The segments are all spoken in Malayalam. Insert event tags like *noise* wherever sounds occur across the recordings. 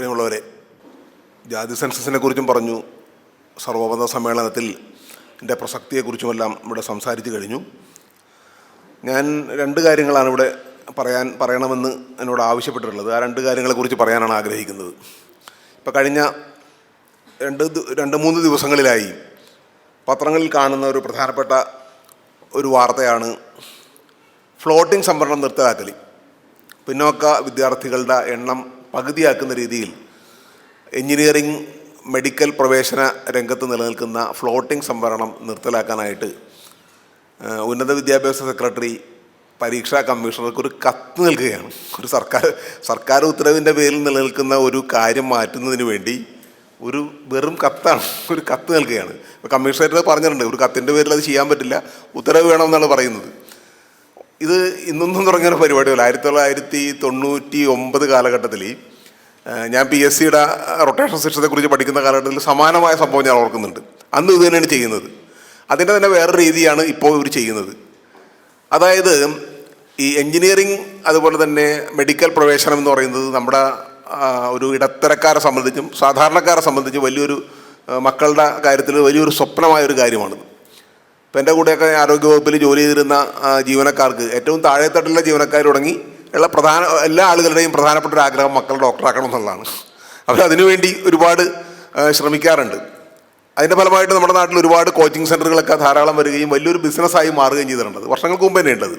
പ്രിയമുള്ളവരെ ജാതി സെൻസസിനെ കുറിച്ചും പറഞ്ഞു സർവോപത സമ്മേളനത്തിൽ എന്റെ പ്രസക്തിയെക്കുറിച്ചുമെല്ലാം ഇവിടെ സംസാരിച്ചു കഴിഞ്ഞു. ഞാൻ രണ്ട് കാര്യങ്ങളാണ് ഇവിടെ പറയാൻ പറയണമെന്ന് എന്നോട് ആവശ്യപ്പെട്ടിട്ടുള്ളത്. ആ രണ്ട് കാര്യങ്ങളെക്കുറിച്ച് പറയാനാണ് ആഗ്രഹിക്കുന്നത്. ഇപ്പോൾ കഴിഞ്ഞ രണ്ട് രണ്ട് മൂന്ന് ദിവസങ്ങളിലായി പത്രങ്ങളിൽ കാണുന്ന ഒരു പ്രധാനപ്പെട്ട ഒരു വാർത്തയാണ് ഫ്ലോട്ടിംഗ് സംവരണം നിർത്തലാക്കൽ. പിന്നോക്ക വിദ്യാർത്ഥികളുടെ എണ്ണം പകുതിയാക്കുന്ന രീതിയിൽ എഞ്ചിനീയറിംഗ് മെഡിക്കൽ പ്രവേശന രംഗത്ത് നിലനിൽക്കുന്ന ഫ്ലോട്ടിംഗ് സംവരണം നിർത്തലാക്കാനായിട്ട് ഉന്നത വിദ്യാഭ്യാസ സെക്രട്ടറി പരീക്ഷാ കമ്മീഷണർക്ക് ഒരു കത്ത് നൽകുകയാണ്. ഒരു സർക്കാർ സർക്കാർ ഉത്തരവിന്റെ പേരിൽ നിലനിൽക്കുന്ന ഒരു കാര്യം മാറ്റുന്നതിന് വേണ്ടി ഒരു വെറും കത്താണ് ഒരു കത്ത് നൽകുകയാണ്. കമ്മീഷണറേറ്റ് പറഞ്ഞിട്ടുണ്ട്. ഒരു കത്തിന്റെ പേരിൽ അത് ചെയ്യാൻ പറ്റില്ല. ഉത്തരവ് വേണമെന്നാണ് പറയുന്നത്. ഇത് ഇന്നൊന്നും തുടങ്ങിയ പരിപാടിയല്ല. ആയിരത്തി തൊള്ളായിരത്തി തൊണ്ണൂറ്റി ഒമ്പത് കാലഘട്ടത്തിൽ ഞാൻ പി എസ് സിയുടെ റൊട്ടേഷൻ സിസ്റ്റത്തെക്കുറിച്ച് പഠിക്കുന്ന കാലഘട്ടത്തിൽ സമാനമായ സംഭവം ഞാൻ ഓർക്കുന്നുണ്ട്. അന്ന് ഇത് തന്നെയാണ് ചെയ്യുന്നത്. അതിന്റെ തന്നെ വേറെ രീതിയാണ് ഇപ്പോൾ ഇവർ ചെയ്യുന്നത്. അതായത് ഈ എൻജിനീയറിങ് അതുപോലെ തന്നെ മെഡിക്കൽ പ്രവേശനം എന്ന് പറയുന്നത് നമ്മുടെ ഒരു ഇടത്തരക്കാരെ സംബന്ധിച്ചും സാധാരണക്കാരെ സംബന്ധിച്ചും വലിയൊരു മക്കളുടെ കാര്യത്തിൽ വലിയൊരു സ്വപ്നമായ ഒരു കാര്യമാണിത്. ഇപ്പം എന്റെ കൂടെയൊക്കെ ആരോഗ്യവകുപ്പിൽ ജോലി ചെയ്തിരുന്ന ജീവനക്കാർക്ക് ഏറ്റവും താഴെത്തട്ടിലുള്ള ജീവനക്കാർ തുടങ്ങി ഉള്ള പ്രധാന എല്ലാ ആളുകളുടെയും പ്രധാനപ്പെട്ട ഒരു ആഗ്രഹം മക്കൾ ഡോക്ടറാക്കണം എന്നുള്ളതാണ്. അവരതിനുവേണ്ടി ഒരുപാട് ശ്രമിക്കാറുണ്ട്. അതിന്റെ ഫലമായിട്ട് നമ്മുടെ നാട്ടിൽ ഒരുപാട് കോച്ചിങ് സെന്ററുകളൊക്കെ ധാരാളം വരികയും വലിയൊരു ബിസിനസ്സായി മാറുകയും ചെയ്തിട്ടുണ്ട്. വർഷങ്ങൾക്ക് മുമ്പ് തന്നെ ഉണ്ടത്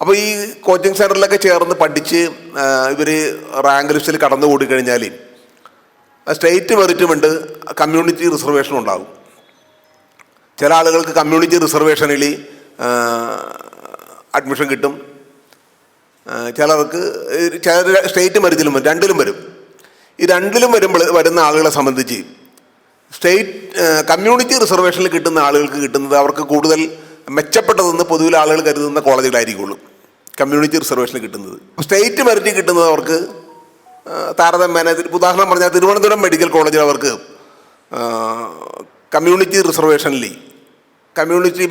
അപ്പോൾ ഈ കോച്ചിങ് സെന്ററിലൊക്കെ ചേർന്ന് പഠിച്ച് ഇവർ റാങ്ക് ലിസ്റ്റിൽ കടന്നു കൂടി കഴിഞ്ഞാൽ സ്റ്റേറ്റ് മെറിറ്റുമുണ്ട് കമ്മ്യൂണിറ്റി റിസർവേഷനും ഉണ്ടാകും ചില ആളുകൾക്ക് കമ്മ്യൂണിറ്റി റിസർവേഷനിൽ അഡ്മിഷൻ കിട്ടും. ചിലർക്ക് ചില സ്റ്റേറ്റ് മരുന്നിലും വരും രണ്ടിലും വരും. ഈ രണ്ടിലും വരുമ്പോൾ വരുന്ന ആളുകളെ സംബന്ധിച്ച് സ്റ്റേറ്റ് കമ്മ്യൂണിറ്റി റിസർവേഷനിൽ കിട്ടുന്ന ആളുകൾക്ക് കിട്ടുന്നത് അവർക്ക് കൂടുതൽ മെച്ചപ്പെട്ടതെന്ന് പൊതുവിൽ ആളുകൾ കരുതുന്ന കോളേജുകളായിരിക്കുള്ളൂ. കമ്മ്യൂണിറ്റി റിസർവേഷനിൽ കിട്ടുന്നത്. സ്റ്റേറ്റ് മെറിറ്റിൽ കിട്ടുന്നത് അവർക്ക് താരതമ്യേന ഉദാഹരണം പറഞ്ഞാൽ തിരുവനന്തപുരം മെഡിക്കൽ കോളേജിൽ അവർക്ക് കമ്മ്യൂണിറ്റി റിസർവേഷനിൽ കമ്മ്യൂണിറ്റി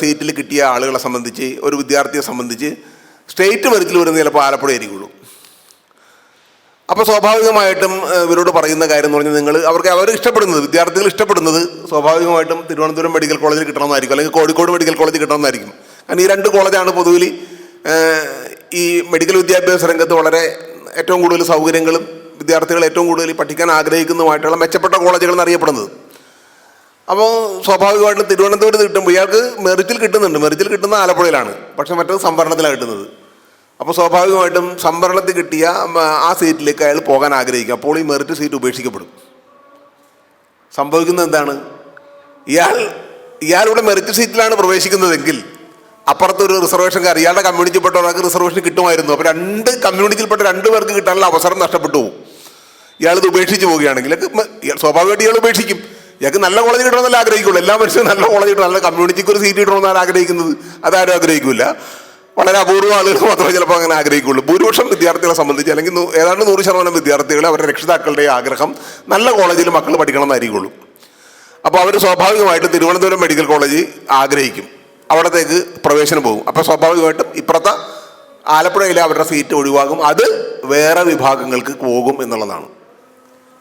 സീറ്റിൽ കിട്ടിയ ആളുകളെ സംബന്ധിച്ച് ഒരു വിദ്യാർത്ഥിയെ സംബന്ധിച്ച് സ്റ്റേറ്റ് മെറിറ്റിൽ വരുന്ന ചിലപ്പോൾ ആലപ്പുഴ ആയിരിക്കുള്ളൂ. അപ്പോൾ സ്വാഭാവികമായിട്ടും ഇവരോട് പറയുന്ന കാര്യം എന്ന് പറഞ്ഞാൽ നിങ്ങൾ അവർക്ക് അവർ ഇഷ്ടപ്പെടുന്നത് വിദ്യാർത്ഥികൾ ഇഷ്ടപ്പെടുന്നത് സ്വാഭാവികമായിട്ടും തിരുവനന്തപുരം മെഡിക്കൽ കോളേജിൽ കിട്ടണമെന്നായിരിക്കും അല്ലെങ്കിൽ കോഴിക്കോട് മെഡിക്കൽ കോളേജിൽ കിട്ടണമെന്നായിരിക്കും. കാരണം ഈ രണ്ട് കോളേജാണ് പൊതുവിൽ ഈ മെഡിക്കൽ വിദ്യാഭ്യാസ രംഗത്ത് വളരെ ഏറ്റവും കൂടുതൽ സൗകര്യങ്ങളും വിദ്യാർത്ഥികൾ ഏറ്റവും കൂടുതൽ പഠിക്കാൻ ആഗ്രഹിക്കുന്നതുമായിട്ടുള്ള മെച്ചപ്പെട്ട കോളേജുകൾ എന്നറിയപ്പെടുന്നത് അപ്പോൾ സ്വാഭാവികമായിട്ടും തിരുവനന്തപുരത്ത് കിട്ടുമ്പോൾ ഇയാൾക്ക് മെറിറ്റിൽ കിട്ടുന്നുണ്ട്. മെറിറ്റിൽ കിട്ടുന്ന ആലപ്പുഴയിലാണ്. പക്ഷെ മറ്റത് സംവരണത്തിലാണ് കിട്ടുന്നത്. അപ്പോൾ സ്വാഭാവികമായിട്ടും സംവരണത്തിൽ കിട്ടിയ ആ സീറ്റിലേക്ക് അയാൾ പോകാൻ ആഗ്രഹിക്കും. അപ്പോൾ ഈ മെറിറ്റ് സീറ്റ് ഉപേക്ഷിക്കപ്പെടും. സംഭവിക്കുന്നത് എന്താണ്? ഇയാൾ ഇയാളിവിടെ മെറിറ്റ് സീറ്റിലാണ് പ്രവേശിക്കുന്നതെങ്കിൽ അപ്പുറത്തൊരു റിസർവേഷൻകാർ ഇയാളുടെ കമ്മ്യൂണിറ്റിയിൽപ്പെട്ട ഒരാൾക്ക് റിസർവേഷൻ കിട്ടുമായിരുന്നു. അപ്പോൾ രണ്ട് കമ്മ്യൂണിറ്റിയിൽപ്പെട്ട രണ്ട് പേർക്ക് കിട്ടാനുള്ള അവസരം നഷ്ടപ്പെട്ടു പോകും ഇയാളിത് ഉപേക്ഷിച്ച് പോവുകയാണെങ്കിൽ സ്വാഭാവികമായിട്ട് ഇയാൾ ഉപേക്ഷിക്കും. ഇയാൾക്ക് നല്ല കോളേജ് കിട്ടണമെന്നല്ല ആഗ്രഹിക്കുള്ളൂ. എല്ലാ മനുഷ്യരും നല്ല കോളേജ് കിട്ടണം. നല്ല കമ്മ്യൂണിറ്റിക്ക് ഒരു സീറ്റ് കിട്ടണമെന്നാണ് ആഗ്രഹിക്കുന്നത്. അതാരും ആഗ്രഹിക്കില്ല വളരെ അപൂർവ ആളുകൾ മാത്രമേ ചിലപ്പോൾ അങ്ങനെ ആഗ്രഹിക്കുള്ളൂ. ഭൂരിപക്ഷം വിദ്യാർത്ഥികളെ സംബന്ധിച്ച് അല്ലെങ്കിൽ ഏതാണ്ട് നൂറ് ശതമാനം വിദ്യാർത്ഥികളെ അവരുടെ രക്ഷിതാക്കളുടെ ആഗ്രഹം നല്ല കോളേജിൽ മക്കൾ പഠിക്കണം എന്നായിരിക്കുള്ളൂ അപ്പോൾ അവർ സ്വാഭാവികമായിട്ട് തിരുവനന്തപുരം മെഡിക്കൽ കോളേജ് ആഗ്രഹിക്കും. അവിടത്തേക്ക് പ്രവേശനം പോകും. അപ്പോൾ സ്വാഭാവികമായിട്ടും ഇപ്പുറത്തെ ആലപ്പുഴയിലെ അവരുടെ സീറ്റ് ഒഴിവാകും. അത് വേറെ വിഭാഗങ്ങൾക്ക് പോകും എന്നുള്ളതാണ്.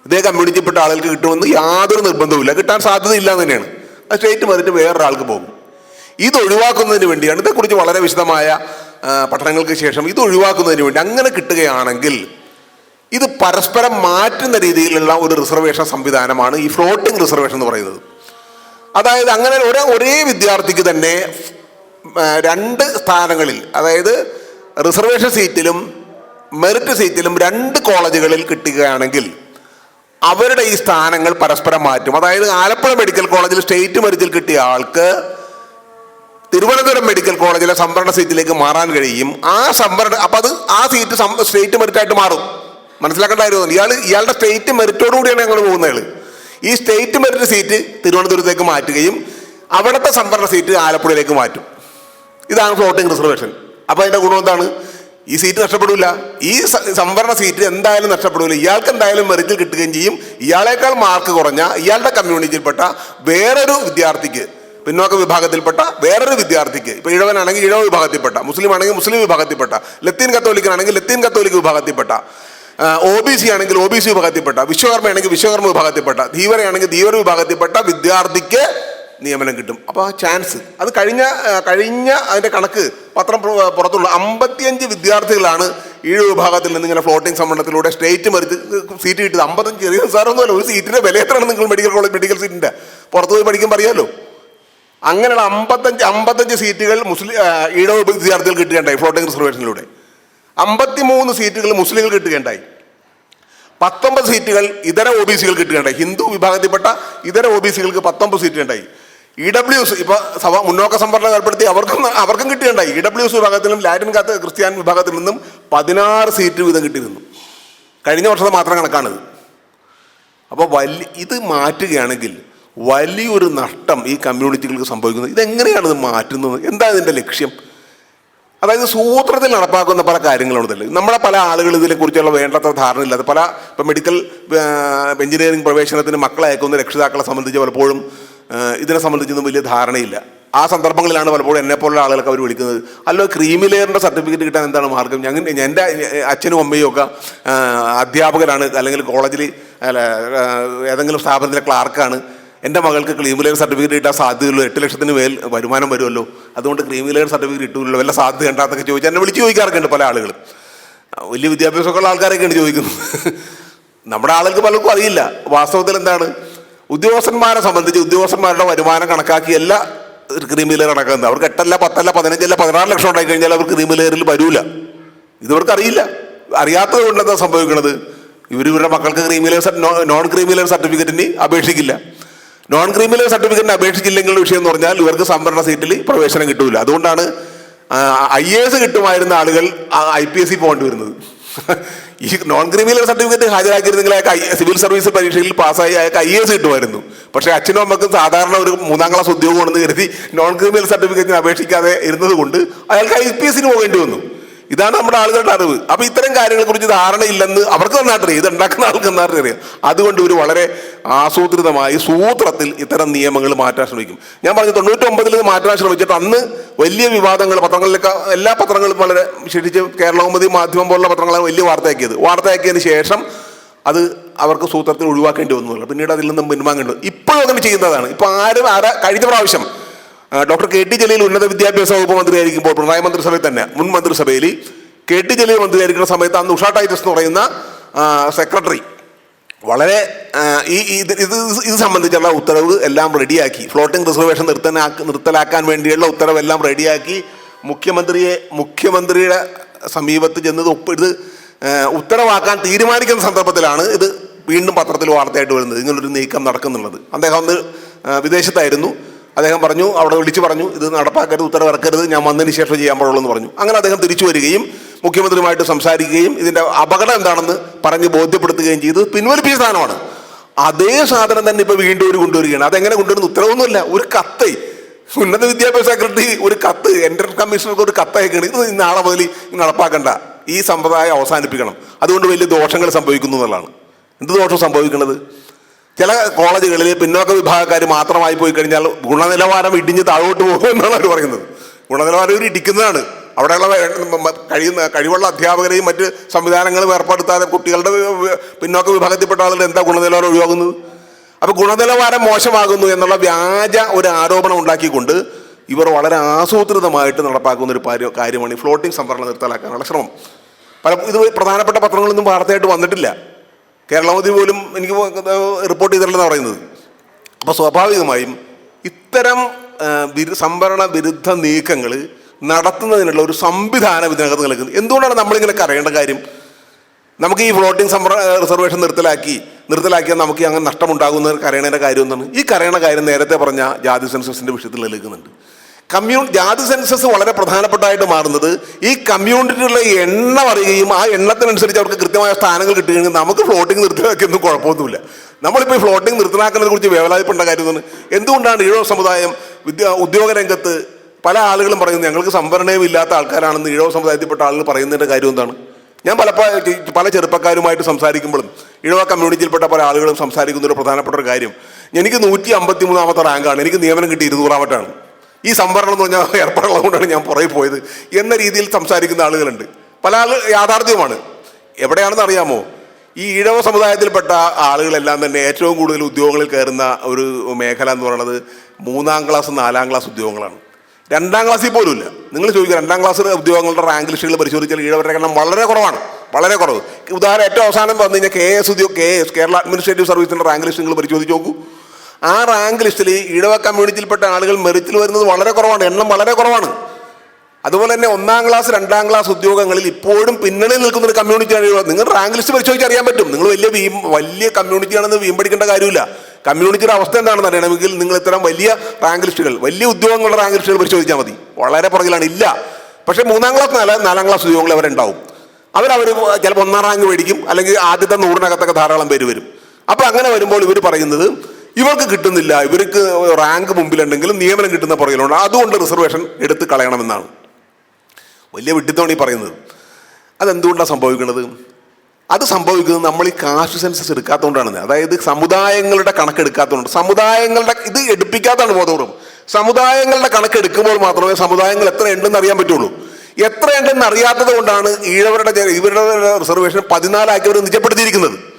ഇതേ കമ്മ്യൂണിറ്റിപ്പെട്ട ആളുകൾക്ക് കിട്ടുമെന്ന് യാതൊരു നിർബന്ധവുമില്ല. കിട്ടാൻ സാധ്യതയില്ല തന്നെയാണ്. അത് സ്റ്റേറ്റ് മതിട്ട് വേറൊരാൾക്ക് പോകും. ഇത് ഒഴിവാക്കുന്നതിന് വേണ്ടിയാണ്. ഇതേക്കുറിച്ച് വളരെ വിശദമായ ആ, പഠനങ്ങൾക്ക് ശേഷം ഇത് ഒഴിവാക്കുന്നതിന് വേണ്ടി അങ്ങനെ കിട്ടുകയാണെങ്കിൽ ഇത് പരസ്പരം മാറ്റുന്ന രീതിയിലുള്ള ഒരു റിസർവേഷൻ സംവിധാനമാണ് ഈ ഫ്ലോട്ടിംഗ് റിസർവേഷൻ എന്ന് പറയുന്നത്. അതായത് അങ്ങനെ ഒരേ ഒരേ വിദ്യാർത്ഥിക്ക് തന്നെ രണ്ട് സ്ഥാനങ്ങളിൽ അതായത് റിസർവേഷൻ സീറ്റിലും മെറിറ്റ് സീറ്റിലും രണ്ട് കോളേജുകളിൽ കിട്ടുകയാണെങ്കിൽ അവരുടെ ഈ സ്ഥാനങ്ങൾ പരസ്പരം മാറ്റും. അതായത് ആലപ്പുഴ മെഡിക്കൽ കോളേജിൽ സ്റ്റേറ്റ് മെറിറ്റിൽ കിട്ടിയ ആൾക്ക് തിരുവനന്തപുരം മെഡിക്കൽ കോളേജിലെ സംവരണ സീറ്റിലേക്ക് മാറാൻ കഴിയും. ആ സംവരണ അപ്പം അത് ആ സീറ്റ് സ്റ്റേറ്റ് മെറിറ്റായിട്ട് മാറും. മനസ്സിലാക്കേണ്ട കാര്യമൊന്നും ഇയാൾ ഇയാളുടെ സ്റ്റേറ്റ് മെറിറ്റോടു കൂടിയാണ് ഞങ്ങൾ പോകുന്നത്. ഈ സ്റ്റേറ്റ് മെറിറ്റ് സീറ്റ് തിരുവനന്തപുരത്തേക്ക് മാറ്റുകയും അവിടുത്തെ സംവരണ സീറ്റ് ആലപ്പുഴയിലേക്ക് മാറ്റും. ഇതാണ് ഫ്ലോട്ടിംഗ് റിസർവേഷൻ അപ്പോൾ അതിന്റെ ഗുണം എന്താണ്? ഈ സീറ്റ് നഷ്ടപ്പെടില്ല ഈ സംവരണ സീറ്റ് എന്തായാലും നഷ്ടപ്പെടില്ല ഇയാൾക്ക് എന്തായാലും മെറിറ്റിൽ കിട്ടുകയും ചെയ്യും. ഇയാളേക്കാൾ മാർക്ക് കുറഞ്ഞ ഇയാളുടെ കമ്മ്യൂണിറ്റിയിൽപ്പെട്ട വേറൊരു വിദ്യാർത്ഥിക്ക് പിന്നോക്ക വിഭാഗത്തിൽപ്പെട്ട വേറൊരു വിദ്യാർത്ഥിക്ക് ഇപ്പോൾ ഇഴവനാണെങ്കിൽ ഇഴവ വിഭാഗത്തിൽപ്പെട്ട മുസ്ലിം ആണെങ്കിൽ മുസ്ലിം വിഭാഗത്തിൽപ്പെട്ട ലത്തീൻ കത്തോലിക്കനാണെങ്കിൽ ലത്തീൻ കത്തോലിക്ക് വിഭാഗത്തിൽപ്പെട്ട ഒ ബി സി ആണെങ്കിൽ ഒ ബി സി വിഭാഗത്തിൽപ്പെട്ട വിശ്വകർമ്മയാണെങ്കിൽ വിശ്വകർമ്മ വിഭാഗത്തിൽപ്പെട്ട ധീവരയാണെങ്കിൽ ധീവര വിഭാഗത്തിൽപ്പെട്ട വിദ്യാർത്ഥിക്ക് നിയമനം കിട്ടും. അപ്പോൾ ആ ചാൻസ് അത് കഴിഞ്ഞ കഴിഞ്ഞ അതിന്റെ കണക്ക് പത്രം പുറത്തുള്ള അമ്പത്തിയഞ്ച് വിദ്യാർത്ഥികളാണ് ഈഴ് വിഭാഗത്തിൽ നിന്ന് ഇങ്ങനെ ഫ്ലോട്ടിംഗ് സംവരണത്തിലൂടെ സ്റ്റേറ്റ് മറിച്ച് സീറ്റ് കിട്ടിയത് അമ്പത്തഞ്ച് ചെറിയ സാരമൊന്നുമല്ല ഒരു സീറ്റിന്റെ വില എത്രയാണ് നിങ്ങൾ മെഡിക്കൽ കോളേജ് മെഡിക്കൽ സീറ്റിന്റെ പുറത്ത് പോയി പഠിക്കുമ്പോൾ അറിയാമല്ലോ അങ്ങനെയുള്ള അമ്പത്തഞ്ച് അമ്പത്തഞ്ച് സീറ്റുകൾ മുസ്ലിം ഈഴവ് വിദ്യാർത്ഥികൾ കിട്ടുകയുണ്ടായി ഫ്ലോട്ടിംഗ് റിസർവേഷനിലൂടെ അമ്പത്തിമൂന്ന് സീറ്റുകൾ മുസ്ലിങ്ങൾ കിട്ടുകയുണ്ടായി. പത്തൊമ്പത് സീറ്റുകൾ ഇതര ഒ ബി സികൾ കിട്ടുകയുണ്ടായി. ഹിന്ദു വിഭാഗത്തിൽപ്പെട്ട ഇതര ഒ ബി സികൾക്ക് പത്തൊമ്പത് സീറ്റ് ഉണ്ടായി. ഇ ഡബ്ല്യു എസ് ഇപ്പൊ സഭ മുന്നോക്ക സംവരണം ഏർപ്പെടുത്തി അവർക്കും അവർക്കും കിട്ടിയുണ്ടായി ഇ ഡബ്ല്യു എസ് വിഭാഗത്തിലും ലാറ്റിൻ കാത്ത് ക്രിസ്ത്യാനി വിഭാഗത്തിൽ നിന്നും പതിനാറ് സീറ്റ് വീതം കിട്ടിയിരുന്നു. കഴിഞ്ഞ വർഷത്തെ മാത്രം കണക്കാണിത്. അപ്പോൾ വലിയ ഇത് മാറ്റുകയാണെങ്കിൽ വലിയൊരു നഷ്ടം ഈ കമ്മ്യൂണിറ്റികൾക്ക് സംഭവിക്കുന്നത്. ഇതെങ്ങനെയാണ് ഇത് മാറ്റുന്നത്? എന്താ ഇതിന്റെ ലക്ഷ്യം? അതായത് സൂത്രത്തിൽ നടപ്പാക്കുന്ന പല കാര്യങ്ങളുണ്ടല്ലോ നമ്മളെ പല ആളുകൾ ഇതിനെക്കുറിച്ചുള്ള വേണ്ടത്ര ധാരണ ഇല്ലാതെ പല ഇപ്പം മെഡിക്കൽ എഞ്ചിനീയറിംഗ് പ്രവേശനത്തിന് മക്കളെ അയക്കുന്ന രക്ഷിതാക്കളെ സംബന്ധിച്ച് പലപ്പോഴും ഇതിനെ സംബന്ധിച്ചൊന്നും വലിയ ധാരണയില്ല. ആ സന്ദർഭങ്ങളിലാണ് പലപ്പോഴും എന്നെ പോലുള്ള ആളുകളൊക്കെ അവർ വിളിക്കുന്നത്. അല്ലോ ക്രീമി ലെയറിന്റെ സർട്ടിഫിക്കറ്റ് കിട്ടാൻ എന്താണ് മാർഗം? ഞങ്ങൾ എന്റെ അച്ഛനും അമ്മയും ഒക്കെ അധ്യാപകരാണ് അല്ലെങ്കിൽ കോളേജിൽ അല്ല ഏതെങ്കിലും സ്ഥാപനത്തിലെ ക്ലാർക്കാണ് എന്റെ മകൾക്ക് ക്രീമി ലെയർ സർട്ടിഫിക്കറ്റ് കിട്ടാൻ സാധ്യതയുള്ളൂ. എട്ട് ലക്ഷത്തിന് മേൽ വരുമാനം വരുമല്ലോ. അതുകൊണ്ട് ക്രീമി ലെയർ സർട്ടിഫിക്കറ്റ് കിട്ടുമല്ലോ വല്ല സാധ്യത ഉണ്ടാകത്തൊക്കെ ചോദിച്ചാൽ എന്നെ വിളിച്ച് ചോദിക്കാറൊക്കെ ഉണ്ട് പല ആളുകളും. വലിയ വിദ്യാഭ്യാസമൊക്കെ ഉള്ള ആൾക്കാരൊക്കെയാണ് ചോദിക്കുന്നത്. നമ്മുടെ ആളുകൾക്ക് പലർക്കും അറിയില്ല. വാസ്തവത്തിൽ എന്താണ്? ഉദ്യോഗസ്ഥന്മാരെ സംബന്ധിച്ച് ഉദ്യോഗസ്ഥന്മാരുടെ വരുമാനം കണക്കാക്കി ക്രീമിലെയർ ക്രീമി ലെയർ കണക്കുന്നത് അവർക്ക് എട്ടല്ല പത്തല്ല പതിനഞ്ചല്ല പതിനാറ് ലക്ഷം ഉണ്ടായി കഴിഞ്ഞാൽ അവർക്ക് ക്രീമിലെയറിൽ വരൂല. ഇതവർക്ക് അറിയില്ല. അറിയാത്തത് സംഭവിക്കുന്നത് ഇവർ ഇവരുടെ മക്കൾക്ക് creamy layer non creamy layer സർട്ടിഫിക്കറ്റിന് അപേക്ഷിക്കില്ല. നോൺ ക്രീമിലെയർ സർട്ടിഫിക്കറ്റിന് അപേക്ഷിച്ചില്ലെങ്കിലുള്ള വിഷയം എന്ന് പറഞ്ഞാൽ ഇവർക്ക് സംവരണ സീറ്റിൽ പ്രവേശനം കിട്ടൂല. അതുകൊണ്ടാണ് ഐ എ എസ് കിട്ടുമായിരുന്ന ആളുകൾ ഐ പി എസ് സി പോകേണ്ടി വരുന്നത്. ഈ നോൺ ക്രിമിനൽ സർട്ടിഫിക്കറ്റ് ഹാജരാക്കിയിരുന്നെങ്കിൽ അയാൾക്ക് സിവിൽ സർവീസ് പരീക്ഷയിൽ പാസ്സായി അയാൾക്ക് ഐ എസ് കിട്ടുമായിരുന്നു. പക്ഷേ അച്ഛനും അമ്മക്കും സാധാരണ ഒരു മൂന്നാം ക്ലാസ് ഉദ്യോഗമാണെന്ന് കരുതി നോൺ ക്രിമിനൽ സർട്ടിഫിക്കറ്റിന് അപേക്ഷിക്കാതെ ഇരുന്നത് കൊണ്ട് അയാൾക്ക് ഐ പി എസിന് പോകേണ്ടി വന്നു. ഇതാണ് നമ്മുടെ ആളുകളുടെ അറിവ്. അപ്പൊ ഇത്തരം കാര്യങ്ങളെ കുറിച്ച് ധാരണയില്ലെന്ന് അവർക്ക് നന്നായിട്ടറിയാം. ഇത് ഉണ്ടാക്കുന്ന ആൾക്ക് നന്നായിട്ടറിയാം. അതുകൊണ്ട് ഇവർ വളരെ ആസൂത്രിതമായി സൂത്രത്തിൽ ഇത്തരം നിയമങ്ങൾ മാറ്റാൻ ശ്രമിക്കും. ഞാൻ പറഞ്ഞു തൊണ്ണൂറ്റൊമ്പതിൽ മാറ്റാൻ ശ്രമിച്ചിട്ട് അന്ന് വലിയ വിവാദങ്ങൾ പത്രങ്ങളിലൊക്കെ എല്ലാ പത്രങ്ങളും വളരെ വിശേഷിച്ച് കേരളകൗമുദി മാധ്യമം പോലുള്ള പത്രങ്ങളെ വലിയ വാർത്തയാക്കിയത്. വാർത്തയാക്കിയതിന് ശേഷം അത് അവർക്ക് സൂത്രത്തിൽ ഒഴിവാക്കേണ്ടി വന്നു പിന്നീട് അതിൽ നിന്നും പിൻവാങ്ങേണ്ടത് ഇപ്പോഴും അങ്ങനെ ചെയ്യുന്നതാണ്. ഇപ്പൊ ആരും ആരാ കഴിഞ്ഞ പ്രാവശ്യം ഡോക്ടർ കെ ടി ജലീൽ ഉന്നത വിദ്യാഭ്യാസ വകുപ്പ് മന്ത്രിയായിരിക്കുമ്പോൾ പിണറായി മന്ത്രിസഭയിൽ തന്നെ മുൻ മന്ത്രിസഭയിൽ കെ ടി ജലീൽ മന്ത്രിയായിരിക്കുന്ന സമയത്ത് അന്ന് ഉഷാ ടൈറ്റസ് എന്ന് പറയുന്ന സെക്രട്ടറി വളരെ ഈ ഇത് ഇത് ഇത് സംബന്ധിച്ചുള്ള ഉത്തരവ് എല്ലാം റെഡിയാക്കി ഫ്ലോട്ടിംഗ് റിസർവേഷൻ നിർത്തനാക്കി നിർത്തലാക്കാൻ വേണ്ടിയുള്ള ഉത്തരവെല്ലാം റെഡിയാക്കി മുഖ്യമന്ത്രിയെ മുഖ്യമന്ത്രിയുടെ സമീപത്ത് ചെന്നത് ഒപ്പ് ഇത് ഉത്തരവാക്കാൻ തീരുമാനിക്കുന്ന സന്ദർഭത്തിലാണ് ഇത് വീണ്ടും പത്രത്തിൽ വാർത്തയായിട്ട് വരുന്നത് ഇങ്ങനൊരു നീക്കം നടക്കുന്നുള്ളത്. അദ്ദേഹം അന്ന് വിദേശത്തായിരുന്നു. അദ്ദേഹം പറഞ്ഞു അവിടെ വിളിച്ചു പറഞ്ഞു ഇത് നടപ്പാക്കരുത് ഉത്തരവിറക്കരുത് ഞാൻ വന്നതിന് ശേഷം ചെയ്യാൻ പാടുള്ളൂ എന്ന് പറഞ്ഞു. അങ്ങനെ അദ്ദേഹം തിരിച്ചു വരികയും മുഖ്യമന്ത്രിയുമായിട്ട് സംസാരിക്കുകയും ഇതിന്റെ അപകടം എന്താണെന്ന് പറഞ്ഞ് ബോധ്യപ്പെടുത്തുകയും ചെയ്ത്. പിൻവലിപ്പിച്ച സാധനമാണ്. അതേ സാധനം തന്നെ ഇപ്പോൾ വീണ്ടും ഒരു കൊണ്ടുവരികയാണ്. അതെങ്ങനെ കൊണ്ടുവരുന്ന? ഉത്തരവൊന്നുമില്ല. ഒരു കത്ത്. ഉന്നത വിദ്യാഭ്യാസ സെക്രട്ടറി ഒരു കത്ത് എൻട്രൻസ് കമ്മീഷണർക്ക് ഒരു കത്ത് അയക്കണം ഇത് നാളെ മുതൽ നടപ്പാക്കണ്ട. ഈ സമ്പ്രദായം അവസാനിപ്പിക്കണം. അതുകൊണ്ട് വലിയ ദോഷങ്ങൾ സംഭവിക്കുന്നു എന്നുള്ളതാണ്. എന്ത് ദോഷം സംഭവിക്കുന്നത്? ചില കോളേജുകളിൽ പിന്നോക്ക വിഭാഗക്കാർ മാത്രമായി പോയി കഴിഞ്ഞാൽ ഗുണനിലവാരം ഇടിഞ്ഞ് താഴോട്ട് പോകും എന്നാണ് അവർ പറയുന്നത്. ഗുണനിലവാരം ഒരു ഇടിക്കുന്നതാണ്. അവിടെയുള്ള കഴിയുന്ന കഴിവുള്ള അധ്യാപകരെയും മറ്റ് സംവിധാനങ്ങളും ഏർപ്പെടുത്താതെ കുട്ടികളുടെ പിന്നോക്ക വിഭാഗത്തിൽപ്പെട്ട ആളുകൾ എന്താ ഗുണനിലവാരം ഒഴിവാകുന്നത്? അപ്പൊ ഗുണനിലവാരം മോശമാകുന്നു എന്നുള്ള വ്യാജ ഒരു ആരോപണം ഉണ്ടാക്കിക്കൊണ്ട് ഇവർ വളരെ ആസൂത്രിതമായിട്ട് നടപ്പാക്കുന്ന ഒരു കാര്യമാണ് ഈ ഫ്ലോട്ടിംഗ് സംവരണം നിർത്തലാക്കാനുള്ള ശ്രമം. പല ഇത് പ്രധാനപ്പെട്ട പത്രങ്ങളൊന്നും വാർത്തയായിട്ട് വന്നിട്ടില്ല. കേരളമോദി പോലും എനിക്ക് റിപ്പോർട്ട് ചെയ്തിട്ടില്ലെന്നാണ് പറയുന്നത്. അപ്പോൾ സ്വാഭാവികമായും ഇത്തരം സംവരണ വിരുദ്ധ നീക്കങ്ങൾ നടത്തുന്നതിനുള്ള ഒരു സംവിധാനം ഇതിനകത്ത് നിൽക്കുന്നത് എന്തുകൊണ്ടാണ് നമ്മളിങ്ങനെ അറിയേണ്ട കാര്യം? നമുക്ക് ഈ ഫ്ലോട്ടിംഗ് സംവര റിസർവേഷൻ നിർത്തലാക്കി നിർത്തലാക്കിയാൽ നമുക്ക് അങ്ങനെ നഷ്ടമുണ്ടാകുന്ന കരയണേന്റെ കാര്യം എന്താണ്? ഈ കരയണ കാര്യം നേരത്തെ പറഞ്ഞ ജാതി സെൻസസിന്റെ വിഷയത്തിൽ നിൽക്കുന്നുണ്ട് കമ്മ്യൂൺ ജാതി സെൻസസ് വളരെ പ്രധാനപ്പെട്ടതായിട്ട് മാറുന്നത്. ഈ കമ്മ്യൂണിറ്റിയിലുള്ള എണ്ണം അറിയുകയും ആ എണ്ണത്തിനനുസരിച്ച് അവർക്ക് കൃത്യമായ സ്ഥാനങ്ങൾ കിട്ടുകയും നമുക്ക് ഫ്ലോട്ടിംഗ് നിർത്തലാക്കിയൊന്നും കുഴപ്പമൊന്നുമില്ല. നമ്മളിപ്പോൾ ഈ ഫ്ലോട്ടിംഗ് നിർത്തലാക്കുന്നതിനെ കുറിച്ച് വേവലാതിപ്പെടേണ്ട കാര്യമെന്ന് എന്തുകൊണ്ടാണ് ഈഴവ സമുദായം വിദ്യ ഉദ്യോഗ രംഗത്ത് പല ആളുകളും പറയുന്നത് ഞങ്ങൾക്ക് സംവരണയും ഇല്ലാത്ത ആൾക്കാരാണെന്ന് ഈഴവ സമുദായത്തിൽപ്പെട്ട ആളുകൾ പറയുന്നതിന്റെ കാര്യം എന്താണ്? ഞാൻ പലപ്പോഴും പല ചെറുപ്പക്കാരുമായിട്ട് സംസാരിക്കുമ്പോഴും ഇഴവ കമ്മ്യൂണിറ്റിയിൽപ്പെട്ട പല ആളുകളും സംസാരിക്കുന്ന ഒരു പ്രധാനപ്പെട്ട ഒരു കാര്യം. എനിക്ക് നൂറ്റി അമ്പത്തി മൂന്നാമത്തെ റാങ്കാണ്. എനിക്ക് നിയമനം കിട്ടി ഇരുന്നൂറാമറ്റാണ് ഈ സംവരണം എന്ന് പറഞ്ഞാൽ ഏർപ്പാടുള്ളത് കൊണ്ടാണ് ഞാൻ പുറകെ പോയത് എന്ന രീതിയിൽ സംസാരിക്കുന്ന ആളുകളുണ്ട്. പല ആൾ യാഥാർത്ഥ്യമാണ്. എവിടെയാണെന്ന് അറിയാമോ? ഈ ഈഴവ സമുദായത്തിൽപ്പെട്ട ആളുകളെല്ലാം തന്നെ ഏറ്റവും കൂടുതൽ ഉദ്യോഗങ്ങളിൽ കയറുന്ന ഒരു മേഖല എന്ന് പറയുന്നത് മൂന്നാം ക്ലാസ് നാലാം ക്ലാസ് ഉദ്യോഗങ്ങളാണ്. രണ്ടാം ക്ലാസ്സിൽ പോലും ഇല്ല നിങ്ങൾ ചോദിക്കുക രണ്ടാം ക്ലാസ് ഉദ്യോഗങ്ങളുടെ റാങ്ക് ലിസ്റ്റുകൾ പരിശോധിച്ചാൽ ഈഴവരുടെ എണ്ണം വളരെ കുറവാണ്. വളരെ കുറവ്. ഉദാഹരണം ഏറ്റവും അവസാനം വന്നു കഴിഞ്ഞാൽ കെ എസ് ഉദ്യോഗ കെ എസ് കേരള അഡ്മിനിസ്ട്രേറ്റീവ് സർവീസിന്റെ റാങ്ക് ലിസ്റ്റ് നിങ്ങൾ പരിശോധിച്ച് നോക്കൂ. ആ റാങ്ക് ലിസ്റ്റിൽ ഈഴവ കമ്മ്യൂണിറ്റിയിൽപ്പെട്ട ആളുകൾ മെറിറ്റിൽ വരുന്നത് വളരെ കുറവാണ് എണ്ണം വളരെ കുറവാണ്. അതുപോലെ തന്നെ ഒന്നാം ക്ലാസ് രണ്ടാം ക്ലാസ് ഉദ്യോഗങ്ങളിൽ ഇപ്പോഴും പിന്നണിയിൽ നിൽക്കുന്ന ഒരു കമ്മ്യൂണിറ്റിയാണ്. നിങ്ങൾ റാങ്ക് ലിസ്റ്റ് പരിശോധിച്ച് അറിയാൻ പറ്റും. നിങ്ങൾ വലിയ വീം വലിയ കമ്മ്യൂണിറ്റിയാണെന്ന് വീമ്പടിക്കേണ്ട കാര്യമില്ല. കമ്മ്യൂണിറ്റിയുടെ അവസ്ഥ എന്താണെന്ന് അറിയണമെങ്കിൽ നിങ്ങൾ ഇത്തരം വലിയ റാങ്ക് ലിസ്റ്റുകൾ വലിയ ഉദ്യോഗങ്ങളുടെ റാങ്ക് ലിസ്റ്റുകൾ പരിശോധിച്ചാൽ മതി. വളരെ പുറകിലാണ്. ഇല്ല. പക്ഷേ മൂന്നാം ക്ലാസ് നാല് നാലാം ക്ലാസ് ഉദ്യോഗങ്ങൾ അവരുണ്ടാവും അവരവർ ചിലപ്പോൾ ഒന്നാം റാങ്ക് മേടിക്കും അല്ലെങ്കിൽ ആദ്യത്തെ നൂറിനകത്തൊക്കെ ധാരാളം പേര് വരും. അപ്പോൾ അങ്ങനെ വരുമ്പോൾ ഇവർ പറയുന്നത് ഇവർക്ക് കിട്ടുന്നില്ല. ഇവർക്ക് റാങ്ക് മുമ്പിലുണ്ടെങ്കിലും നിയമനം കിട്ടുന്ന പുറകിലുണ്ട്. അതുകൊണ്ട് റിസർവേഷൻ എടുത്ത് കളയണമെന്നാണ്. വലിയ വിട്ടിത്തോണി പറയുന്നത്. അതെന്തുകൊണ്ടാണ് സംഭവിക്കുന്നത്? അത് സംഭവിക്കുന്നത് നമ്മൾ ഈ കാശ് സെൻസസ് എടുക്കാത്തതുകൊണ്ടാണ്. അതായത് സമുദായങ്ങളുടെ കണക്കെടുക്കാത്തതുകൊണ്ട്. സമുദായങ്ങളുടെ ഇത് എടുപ്പിക്കാത്തതാണ് ബോധപൂർവം സമുദായങ്ങളുടെ കണക്കെടുക്കുമ്പോൾ മാത്രമേ സമുദായങ്ങൾ എത്ര ഉണ്ടെന്ന് അറിയാൻ പറ്റുള്ളൂ. എത്ര ഉണ്ടെന്ന് അറിയാത്തത് കൊണ്ടാണ് ഈഴവരുടെ ഇവരുടെ റിസർവേഷൻ പതിനാലാക്കി അവർ നിജപ്പെടുത്തിയിരിക്കുന്നത്.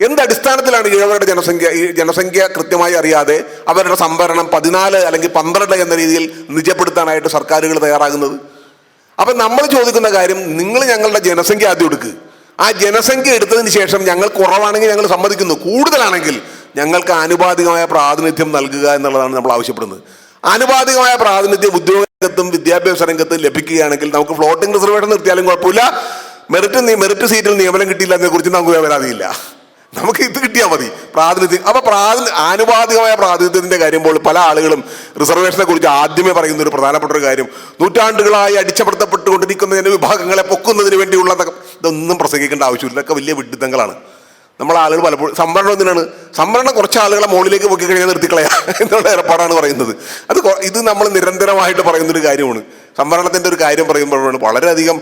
എന്ത് അടിസ്ഥാനത്തിലാണ് ഈഴവരുടെ ജനസംഖ്യ? ഈ ജനസംഖ്യ കൃത്യമായി അറിയാതെ അവരുടെ സംവരണം പതിനാല് അല്ലെങ്കിൽ പന്ത്രണ്ട് എന്ന രീതിയിൽ നിജപ്പെടുത്താനായിട്ട് സർക്കാരുകൾ തയ്യാറാകുന്നത്. അപ്പൊ നമ്മൾ ചോദിക്കുന്ന കാര്യം നിങ്ങൾ ഞങ്ങളുടെ ജനസംഖ്യ ആദ്യം എടുക്കുക ആ ജനസംഖ്യ എടുത്തതിന് ശേഷം ഞങ്ങൾ കുറവാണെങ്കിൽ ഞങ്ങൾ സമ്മതിക്കുന്നു. കൂടുതലാണെങ്കിൽ ഞങ്ങൾക്ക് ആനുപാതികമായ പ്രാതിനിധ്യം നൽകുക എന്നുള്ളതാണ് നമ്മൾ ആവശ്യപ്പെടുന്നത്. ആനുപാതികമായ പ്രാതിനിധ്യം ഉദ്യോഗ രംഗത്തും വിദ്യാഭ്യാസ രംഗത്തും ലഭിക്കുകയാണെങ്കിൽ നമുക്ക് ഫ്ലോട്ടിംഗ് റിസർവേഷൻ നിർത്തിയാലും കുഴപ്പമില്ല. മെറിറ്റ് മെറിറ്റ് സീറ്റിൽ നിയമനം കിട്ടിയില്ല എന്നതിനെ കുറിച്ച് നമുക്ക് പരാതിയില്ല നമുക്ക് ഇത് കിട്ടിയാൽ മതി. പ്രാതിനിധ്യം. അപ്പൊ പ്രാതി ആനുപാതികമായ പ്രാതിനിധ്യത്തിന്റെ കാര്യം പോലും പല ആളുകളും റിസർവേഷനെ കുറിച്ച് ആദ്യമേ പറയുന്ന ഒരു പ്രധാനപ്പെട്ട ഒരു കാര്യം. നൂറ്റാണ്ടുകളായി അടിച്ചപ്പെടുത്തപ്പെട്ടുകൊണ്ടിരിക്കുന്ന ജനവിഭാഗങ്ങളെ പൊക്കുന്നതിന് വേണ്ടിയുള്ള ഇതൊന്നും പ്രസംഗിക്കേണ്ട ആവശ്യമില്ല. ഇതൊക്കെ വലിയ വിഡിത്തങ്ങളാണ് നമ്മൾ ആളുകൾ പലപ്പോഴും സംവരണം എന്തിനാണ്? സംവരണം കുറച്ച് ആളുകളെ മുകളിലേക്ക് പൊക്കി കഴിഞ്ഞാൽ നിർത്തിക്കളയാ എന്നുള്ള ഏർപ്പാടാണ് പറയുന്നത്. അത് ഇത് നമ്മൾ നിരന്തരമായിട്ട് പറയുന്നൊരു കാര്യമാണ്. സംവരണത്തിന്റെ ഒരു കാര്യം പറയുമ്പോഴാണ് വളരെയധികം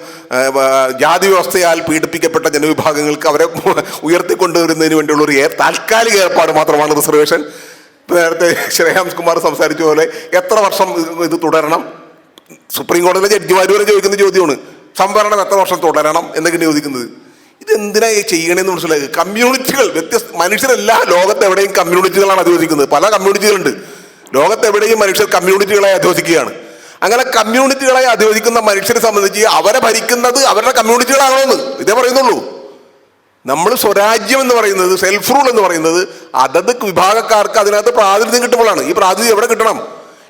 ജാതി വ്യവസ്ഥയാൽ പീഡിപ്പിക്കപ്പെട്ട ജനവിഭാഗങ്ങൾക്ക് അവരെ ഉയർത്തിക്കൊണ്ടുവരുന്നതിന് വേണ്ടിയുള്ള ഒരു താൽക്കാലിക ഏർപ്പാട് മാത്രമാണ് റിസർവേഷൻ. നേരത്തെ ശ്രേയാംസ് കുമാർ സംസാരിച്ച പോലെ എത്ര വർഷം ഇത് തുടരണം? സുപ്രീം കോടതിയിലെ ജഡ്ജിമാർ വരെ ചോദിക്കുന്ന ചോദ്യമാണ്. സംവരണം എത്ര വർഷം തുടരണം എന്നൊക്കെ ചോദിക്കുന്നത്. ഇതെന്തിനാ ഈ ചെയ്യണമെന്ന് മനസ്സിലാക്കുക കമ്മ്യൂണിറ്റികൾ വ്യത്യസ്ത മനുഷ്യരെല്ലാ ലോകത്ത് എവിടെയും കമ്മ്യൂണിറ്റികളാണ് അധിവസിക്കുന്നത്. പല കമ്മ്യൂണിറ്റികളുണ്ട് ലോകത്ത് എവിടെയും മനുഷ്യർ കമ്മ്യൂണിറ്റികളായി അധിവസിക്കുകയാണ്. അങ്ങനെ കമ്മ്യൂണിറ്റികളായി അധിവസിക്കുന്ന മനുഷ്യരെ സംബന്ധിച്ച് അവരെ ഭരിക്കുന്നത് അവരുടെ കമ്മ്യൂണിറ്റികളാണോ എന്ന് ഇതേ പറയുന്നുള്ളൂ. നമ്മൾ സ്വരാജ്യം എന്ന് പറയുന്നത് സെൽഫ് റൂൾ എന്ന് പറയുന്നത് അതത് വിഭാഗക്കാർക്ക് അതിനകത്ത് പ്രാതിനിധ്യം കിട്ടുമ്പോഴാണ്. ഈ പ്രാതിനിധ്യം എവിടെ കിട്ടണം?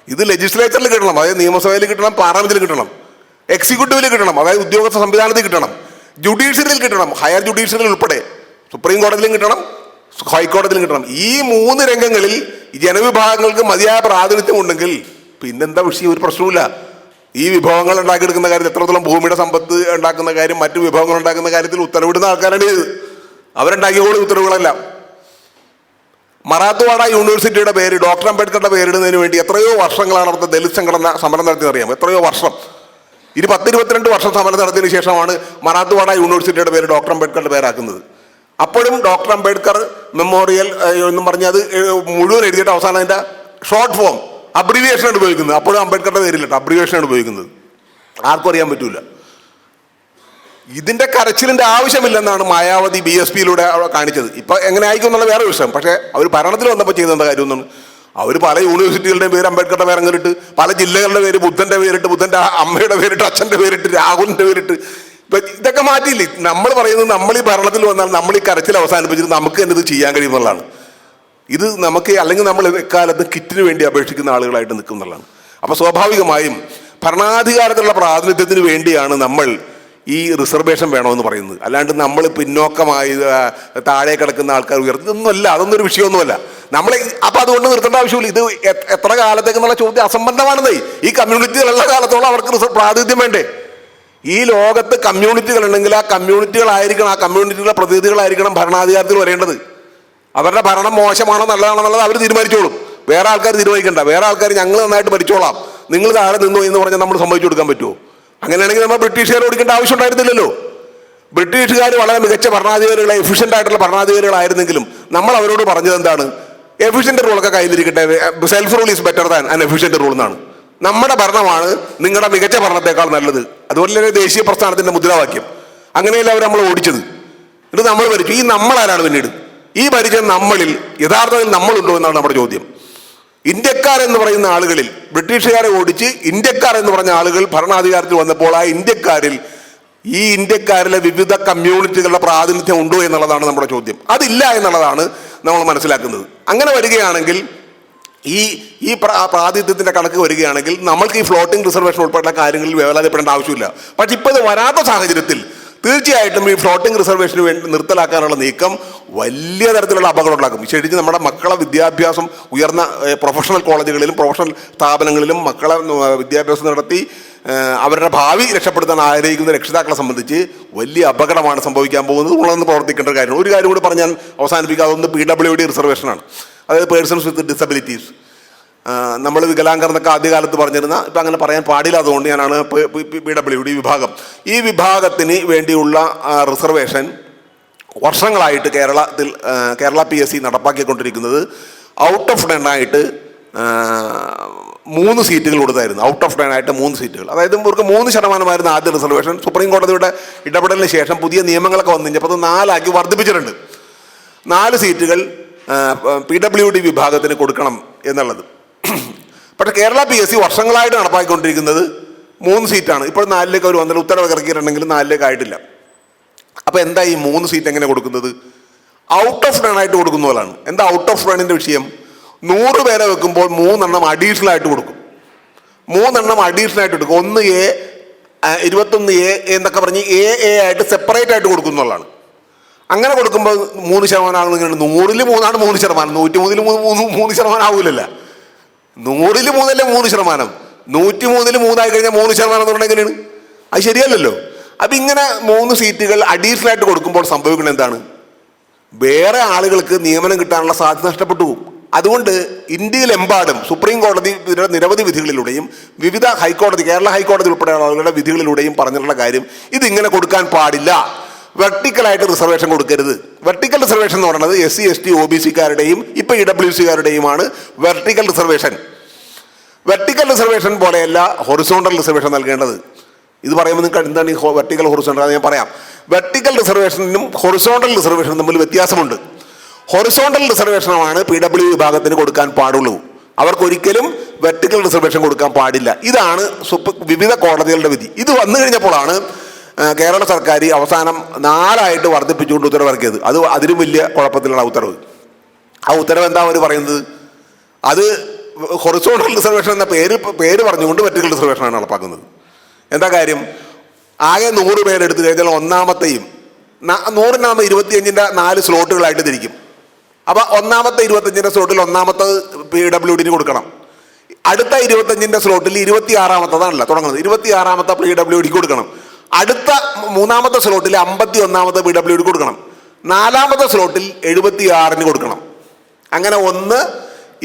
ഇത് ലെജിസ്ലേച്ചറിൽ കിട്ടണം. അതായത് നിയമസഭയിൽ കിട്ടണം പാർലമെന്റിൽ കിട്ടണം. എക്സിക്യൂട്ടീവിൽ കിട്ടണം. അതായത് ഉദ്യോഗസ്ഥ സംവിധാനത്തിൽ കിട്ടണം. ജുഡീഷ്യറിയിൽ കിട്ടണം. ഹയർ ജുഡീഷ്യറിൽ ഉൾപ്പെടെ. സുപ്രീം കോടതിയിലും കിട്ടണം ഹൈക്കോടതിയിലും കിട്ടണം. ഈ മൂന്ന് രംഗങ്ങളിൽ ജനവിഭാഗങ്ങൾക്ക് മതിയായ പ്രാതിനിധ്യം ഉണ്ടെങ്കിൽ പിന്നെന്താ വിഷയം? ഒരു പ്രശ്നവുമില്ല. ഈ വിഭവങ്ങൾ ഉണ്ടാക്കിയെടുക്കുന്ന കാര്യത്തിൽ എത്രത്തോളം ഭൂമിയുടെ സമ്പത്ത് ഉണ്ടാക്കുന്ന കാര്യം മറ്റു വിഭവങ്ങൾ ഉണ്ടാക്കുന്ന കാര്യത്തിൽ ഉത്തരവിടുന്ന ആൾക്കാരാണ് ഇത്. അവരുണ്ടാക്കിയോളി ഉത്തരവുകളെല്ലാം. മറാത്തുവാഡ യൂണിവേഴ്സിറ്റിയുടെ പേര് ഡോക്ടർ അംബേദ്കറുടെ പേരിടുന്നതിന് വേണ്ടി എത്രയോ വർഷങ്ങളാണ് അവിടുത്തെ ദലിത് സംഘടന സമരം നടത്തിയെന്നറിയാം എത്രയോ വർഷം. ഇരു പത്ത് ഇരുപത്തിരണ്ട് വർഷം സമരം നടത്തിയതിനു ശേഷമാണ് മറാത്തുവാഡ യൂണിവേഴ്സിറ്റിയുടെ പേര് ഡോക്ടർ അംബേദ്കറുടെ പേരാക്കുന്നത്. അപ്പോഴും ഡോക്ടർ അംബേദ്കർ മെമ്മോറിയൽ എന്ന് പറഞ്ഞ് അത് മുഴുവൻ എഴുതിയിട്ട് അവസാനം അതിന്റെ ഷോർട്ട് ഫോം അബ്രിവിയേഷനാണ് ഉപയോഗിക്കുന്നത്. അപ്പോഴും അംബേദ്കറുടെ പേരില്ല അബ്രിവിയേഷനാണ് ഉപയോഗിക്കുന്നത്. ആർക്കും അറിയാൻ പറ്റൂല. ഇതിന്റെ കരച്ചിലിന്റെ ആവശ്യമില്ലെന്നാണ് മായാവതി ബി എസ് പിയിലൂടെ കാണിച്ചത്. ഇപ്പൊ എങ്ങനെ ആയിരിക്കും എന്നുള്ള വേറെ വിഷയം. പക്ഷേ അവർ ഭരണത്തിൽ വന്നപ്പോൾ ചെയ്തേണ്ട കാര്യമൊന്നും അവർ പല യൂണിവേഴ്സിറ്റികളുടെ പേര് അംബേദ്കറുടെ പേര് അങ്ങോട്ട് പല ജില്ലകളുടെ പേര് ബുദ്ധന്റെ പേരിട്ട് ബുദ്ധന്റെ അമ്മയുടെ പേരിട്ട് അച്ഛന്റെ പേരിട്ട് രാഹുലിന്റെ പേരിട്ട്. ഇപ്പൊ ഇതൊക്കെ മാറ്റിയില്ലേ? നമ്മൾ പറയുന്നത് നമ്മൾ ഈ ഭരണത്തിൽ വന്നാൽ നമ്മൾ ഈ കരച്ചിൽ അവസാനിപ്പിച്ചിട്ട് നമുക്ക് തന്നെ ഇത് ചെയ്യാൻ കഴിയുമെന്നുള്ളതാണ്. ഇത് നമുക്ക് അല്ലെങ്കിൽ നമ്മൾ എക്കാലത്ത് കിറ്റിന് വേണ്ടി അപേക്ഷിക്കുന്ന ആളുകളായിട്ട് നിൽക്കുന്നുള്ളതാണ് അപ്പോൾ സ്വാഭാവികമായും ഭരണാധികാരത്തിലുള്ള പ്രാതിനിധ്യത്തിന് വേണ്ടിയാണ് നമ്മൾ ഈ റിസർവേഷൻ വേണമെന്ന് പറയുന്നത്. അല്ലാണ്ട് നമ്മൾ പിന്നോക്കമായി താഴെ കിടക്കുന്ന ആൾക്കാർ ഉയർത്തി ഇതൊന്നുമല്ല അതൊന്നും ഒരു വിഷയമൊന്നുമല്ല. നമ്മൾ അപ്പം അതുകൊണ്ട് നിർത്തേണ്ട ആവശ്യമില്ല. ഇത് എത്ര കാലത്തേക്ക് എന്നുള്ള ചോദ്യം അസംബന്ധമാണെന്നേ. ഈ കമ്മ്യൂണിറ്റികളുള്ള കാലത്തോളം അവർക്ക് പ്രാതിനിധ്യം വേണ്ടേ? ഈ ലോകത്ത് കമ്മ്യൂണിറ്റികൾ ഉണ്ടെങ്കിൽ ആ കമ്മ്യൂണിറ്റികളായിരിക്കണം ആ കമ്മ്യൂണിറ്റികളുടെ പ്രതിനിധികളായിരിക്കണം ഭരണാധികാരത്തിൽ വരേണ്ടത്. അവരുടെ ഭരണം മോശമാണോ നല്ലതാണോ എന്നുള്ളത് അവർ തീരുമാനിച്ചോളും. വേറെ ആൾക്കാർ തീരുമാനിക്കണ്ട. വേറെ ആൾക്കാർ ഞങ്ങൾ നന്നായിട്ട് ഭരിച്ചോളാം. നിങ്ങൾ താഴെ നിന്നു എന്ന് പറഞ്ഞാൽ നമ്മൾ സമ്മതിച്ചു കൊടുക്കാൻ പറ്റുമോ? അങ്ങനെയാണെങ്കിൽ നമ്മൾ ബ്രിട്ടീഷുകാർ ഓടിക്കേണ്ട ആവശ്യം ഉണ്ടായിരുന്നില്ലല്ലോ. ബ്രിട്ടീഷുകാർ വളരെ മികച്ച ഭരണാധികാരികളെ എഫിഷ്യന്റ് ആയിട്ടുള്ള ഭരണാധികാരികളായിരുന്നെങ്കിലും നമ്മൾ അവരോട് പറഞ്ഞത് എന്താണ്? എഫിഷ്യന്റ് റൂളൊക്കെ കയ്യിലിരിക്കട്ടെ. Self rule is better than an efficient rule എന്നാണ്. നമ്മുടെ ഭരണമാണ് നിങ്ങളുടെ മികച്ച ഭരണത്തെക്കാൾ നല്ലത്. അതുപോലെ തന്നെ ദേശീയ പ്രസ്ഥാനത്തിന്റെ മുദ്രാവാക്യം. അങ്ങനെയല്ല അവർ നമ്മൾ ഓടിച്ചത്? എന്നിട്ട് നമ്മൾ ഭരിച്ചു. ഈ നമ്മളാരാണ് പിന്നീട്? ഈ ഭരിച്ച നമ്മളിൽ യഥാർത്ഥത്തിൽ നമ്മളുണ്ടോ എന്നാണ് നമ്മുടെ ചോദ്യം. ഇന്ത്യക്കാർ എന്ന് പറയുന്ന ആളുകളിൽ ബ്രിട്ടീഷുകാരെ ഓടിച്ച് ഇന്ത്യക്കാർ എന്ന് പറഞ്ഞ ആളുകൾ ഭരണാധികാരത്തിൽ വന്നപ്പോൾ ആ ഇന്ത്യക്കാരിൽ ഈ ഇന്ത്യക്കാരിലെ വിവിധ കമ്മ്യൂണിറ്റികളുടെ പ്രാതിനിധ്യം ഉണ്ടോ എന്നുള്ളതാണ് നമ്മുടെ ചോദ്യം. അതില്ല എന്നുള്ളതാണ് നമ്മൾ മനസ്സിലാക്കുന്നത്. അങ്ങനെ വരികയാണെങ്കിൽ ഈ ഈ പ്രാതിഥ്യത്തിന്റെ കണക്ക് വരികയാണെങ്കിൽ നമ്മൾക്ക് ഈ ഫ്ലോട്ടിംഗ് റിസർവേഷൻ ഉൾപ്പെടെയുള്ള കാര്യങ്ങളിൽ വേവലാതിപ്പെടേണ്ട ആവശ്യമില്ല. പക്ഷെ ഇപ്പോൾ ഇത് വരാത്ത സാഹചര്യത്തിൽ തീർച്ചയായിട്ടും ഈ ഫ്ലോട്ടിംഗ് റിസർവേഷന് വേണ്ടി നിർത്തലാക്കാനുള്ള നീക്കം വലിയ തരത്തിലുള്ള അപകടം ഉണ്ടാക്കും ശരിക്കും നമ്മുടെ മക്കളെ വിദ്യാഭ്യാസം ഉയർന്ന പ്രൊഫഷണൽ കോളേജുകളിലും പ്രൊഫഷണൽ സ്ഥാപനങ്ങളിലും മക്കളെ വിദ്യാഭ്യാസം നടത്തി അവരുടെ ഭാവി രക്ഷപ്പെടുത്താൻ ആഗ്രഹിക്കുന്ന രക്ഷിതാക്കളെ സംബന്ധിച്ച് വലിയ അപകടമാണ് സംഭവിക്കാൻ പോകുന്നത്. ഉള്ളതെന്ന് പ്രവർത്തിക്കേണ്ട ഒരു കാര്യമാണ്. ഒരു കാര്യം കൂടി പറഞ്ഞാൽ അവസാനിപ്പിക്കുക അതൊന്ന് പി ഡബ്ല്യു ഡി റിസർവേഷനാണ് അതായത് പേഴ്സൺസ് വിത്ത് ഡിസബിലിറ്റീസ് നമ്മൾ വികലാംഗർ എന്നൊക്കെ ആദ്യകാലത്ത് പറഞ്ഞിരുന്ന ഇപ്പം അങ്ങനെ പറയാൻ പാടില്ല അതുകൊണ്ട് ഞാനാണ് പി ഡബ്ല്യു ഡി വിഭാഗം. ഈ വിഭാഗത്തിന് വേണ്ടിയുള്ള റിസർവേഷൻ വർഷങ്ങളായിട്ട് കേരളത്തിൽ കേരള പി എസ് സി നടപ്പാക്കിക്കൊണ്ടിരിക്കുന്നത് ഔട്ട് ഓഫ് ടെൻ ആയിട്ട് മൂന്ന് സീറ്റുകൾ കൊടുത്തായിരുന്നു. ഔട്ട് ഓഫ് ടെൻ ആയിട്ട് മൂന്ന് സീറ്റുകൾ. അതായത് ഇവർക്ക് മൂന്ന് ശതമാനമായിരുന്നു ആദ്യ റിസർവേഷൻ. സുപ്രീം കോടതിയുടെ ഇടപെടലിന് ശേഷം പുതിയ നിയമങ്ങളൊക്കെ വന്നു കഴിഞ്ഞപ്പോൾ അത് നാലാക്കി വർദ്ധിപ്പിച്ചിട്ടുണ്ട്. നാല് സീറ്റുകൾ പി ഡബ്ല്യു ഡി വിഭാഗത്തിന് കൊടുക്കണം എന്നുള്ളത്. *clears throat* പക്ഷേ കേരള പി എസ് സി വർഷങ്ങളായിട്ട് നടപ്പാക്കിക്കൊണ്ടിരിക്കുന്നത് മൂന്ന് സീറ്റാണ്. ഇപ്പോൾ നാലിലേക്ക് അവർ വന്നിട്ട് ഉത്തരവ് ഇറക്കിയിട്ടുണ്ടെങ്കിൽ നാലിലേക്ക് ആയിട്ടില്ല. അപ്പോൾ എന്താ ഈ മൂന്ന് സീറ്റ് എങ്ങനെ കൊടുക്കുന്നത്? ഔട്ട് ഓഫ് റൺ ആയിട്ട് കൊടുക്കുന്ന പോലാണ്. എന്താ ഔട്ട് ഓഫ് റണ്ണിന്റെ വിഷയം? നൂറ് പേരെ വെക്കുമ്പോൾ മൂന്നെണ്ണം അഡീഷണൽ ആയിട്ട് കൊടുക്കും. മൂന്നെണ്ണം അഡീഷണൽ ആയിട്ട് കൊടുക്കും. ഒന്ന് എ ഇരുപത്തൊന്ന് എ എന്നൊക്കെ പറഞ്ഞ് എ എ ആയിട്ട് സെപ്പറേറ്റ് ആയിട്ട് കൊടുക്കുന്നുള്ളതാണ് അങ്ങനെ കൊടുക്കുമ്പോൾ മൂന്ന് ശതമാനം ആകുന്നു നൂറിൽ മൂന്നാണ് മൂന്ന് ശതമാനം. നൂറ്റി മൂന്നിൽ മൂന്ന് മൂന്ന് മൂന്ന് ശതമാനം ആകൂലല്ല നൂറിൽ മൂന്നല്ലേ മൂന്ന് ശതമാനം? നൂറ്റി മൂന്നിൽ മൂന്നായി കഴിഞ്ഞാൽ മൂന്ന് ശതമാനം എന്ന് പറഞ്ഞാൽ എങ്ങനെയാണ്? അത് ശരിയല്ലല്ലോ. അപ്പം ഇങ്ങനെ മൂന്ന് സീറ്റുകൾ അഡീഷണൽ ആയിട്ട് കൊടുക്കുമ്പോൾ സംഭവിക്കുന്നത് എന്താണ്? വേറെ ആളുകൾക്ക് നിയമനം കിട്ടാനുള്ള സാധ്യത നഷ്ടപ്പെട്ടു പോകും. അതുകൊണ്ട് ഇന്ത്യയിലെമ്പാടും സുപ്രീം കോടതി നിരവധി വിധികളിലൂടെയും വിവിധ ഹൈക്കോടതി കേരള ഹൈക്കോടതി ഉൾപ്പെടെയുള്ള ആളുകളുടെ വിധികളിലൂടെയും പറഞ്ഞിട്ടുള്ള കാര്യം ഇതിങ്ങനെ കൊടുക്കാൻ പാടില്ല. വെർട്ടിക്കലായിട്ട് റിസർവേഷൻ കൊടുക്കരുത്. വെർട്ടിക്കൽ റിസർവേഷൻ എന്ന് പറയുന്നത് S C S T O B സിക്കാരുടെയും ഇപ്പം ഇ ഡബ്ല്യു സിക്കാരുടെയുമാണ് വെർട്ടിക്കൽ റിസർവേഷൻ വെർട്ടിക്കൽ റിസർവേഷൻ പോലെയല്ല ഹൊറിസോണ്ടൽ റിസർവേഷൻ നൽകേണ്ടത്. ഇത് പറയുമ്പോൾ നിങ്ങൾക്ക് എന്താണ് ഈ വെർട്ടിക്കൽ ഹൊറിസോണ്ടൽ അത് ഞാൻ പറയാം. വെർട്ടിക്കൽ റിസർവേഷനും ഹൊറിസോണ്ടൽ റിസർവേഷനും തമ്മിൽ വ്യത്യാസമുണ്ട്. ഹൊറിസോണ്ടൽ റിസർവേഷനാണ് പി ഡബ്ല്യു വിഭാഗത്തിന് കൊടുക്കാൻ പാടുള്ളൂ. അവർക്കൊരിക്കലും വെർട്ടിക്കൽ റിസർവേഷൻ കൊടുക്കാൻ പാടില്ല. ഇതാണ് വിവിധ കോടതികളുടെ വിധി. ഇത് വന്നു കഴിഞ്ഞപ്പോഴാണ് കേരള സർക്കാർ അവസാനം നാലായിട്ട് വർദ്ധിപ്പിച്ചുകൊണ്ട് ഉത്തരവിറക്കിയത്. അത് അതിലും വലിയ കുഴപ്പത്തിലുള്ള ഉത്തരവ്. ആ ഉത്തരവ് എന്താ അവർ പറയുന്നത്? അത് ഹൊറിസോണ്ടൽ റിസർവേഷൻ എന്ന പേര് പേര് പറഞ്ഞുകൊണ്ട് വെർട്ടിക്കൽ റിസർവേഷനാണ് നടപ്പാക്കുന്നത്. എന്താ കാര്യം? ആകെ നൂറ് പേരെടുത്തു കഴിഞ്ഞാൽ ഒന്നാമത്തെയും നൂറിനാമ ഇരുപത്തിയഞ്ചിന്റെ നാല് സ്ലോട്ടുകളായിട്ട് തിരിക്കും. അപ്പോൾ ഒന്നാമത്തെ ഇരുപത്തഞ്ചിന്റെ സ്ലോട്ടിൽ ഒന്നാമത്തെ പി ഡബ്ല്യു ഡിന് കൊടുക്കണം. അടുത്ത ഇരുപത്തഞ്ചിന്റെ സ്ലോട്ടിൽ ഇരുപത്തി ആറാമത്തതാണല്ലോ തുടങ്ങുന്നത്. ഇരുപത്തി ആറാമത്തെ പി ഡബ്ല്യു ഡിക്ക് കൊടുക്കണം. അടുത്ത മൂന്നാമത്തെ സ്ലോട്ടിൽ അമ്പത്തി ഒന്നാമത്തെ പി ഡബ്ല്യു ഡി കൊടുക്കണം. നാലാമത്തെ സ്ലോട്ടിൽ എഴുപത്തി ആറിന് കൊടുക്കണം. അങ്ങനെ ഒന്ന്